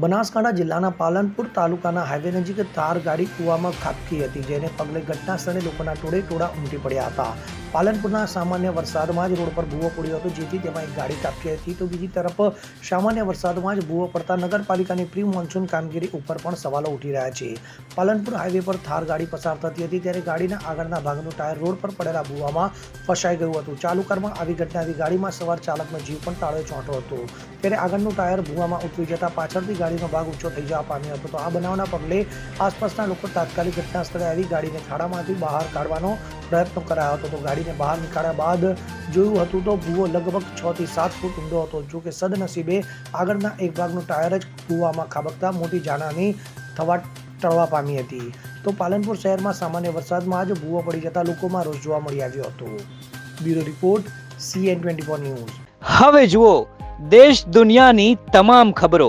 બનાસકાંઠા જિલ્લાના પાલનપુર તાલુકાના હાઈવે નજીક તાર ગાડી કૂવામાં ખાબકી હતી, જેને પગલે ઘટના સ્થળે લોકોના ટોળે ટોળા ઉમટી પડ્યા હતા. પાલનપુરના સામાન્ય વરસાદમાં જ રોડ પર ભૂવો પડ્યો હતો, જેથી તેમાં એક ગાડી ખાબકી હતી. તો બીજી તરફ, સામાન્ય વરસાદમાં જ ભૂવો પડતા નગરપાલિકાની પ્રી મોન્સૂન કામગીરી ઉપર પણ સવાલો ઉઠી રહ્યા છે. પાલનપુર હાઈવે પર થાર ગાડી પસાર થતી હતી, ત્યારે ગાડીના આગળના ભાગનું ટાયર રોડ પર પડેલા ભૂવામાં ફસાઈ ગયું હતું. ચાલુ કારમાં આવી ઘટનાથી ગાડીમાં સવાર ચાલકનો જીવ પણ તાળે ચોંટો હતો. ત્યારે આગળનું ટાયર ભૂવામાં ઉતરી જતા પાછળથી ગાડીનો ભાગ ઊંચો થઈ જવા પામ્યો હતો. તો આ બનાવના પગલે આસપાસના લોકો તાત્કાલિક ઘટના સ્થળે આવી ગાડીને ખાડામાંથી બહાર કાઢવાનો પ્રયત્ન કરાયો હતો. તો ગાડીને બહાર નીકાળ્યા બાદ જોયું હતું તો ભૂવો લગભગ છ થી સાત ફૂટ ઊંડો હતો, જો કે સદનસીબે આગળના એક ભાગનું ટાયર જ ભૂવામાં ખાબકતા મોટી જાનહાની થવા ટળવા પામી હતી. તો પાલનપુર શહેરમાં સામાન્ય વરસાદમાં જ ભૂવો પડી જતા લોકોમાં રોષ જોવા મળી આવ્યો હતો. Bureau report C N twenty four news. હવે જુઓ, દેશ દુનિયાની તમામ ખબરો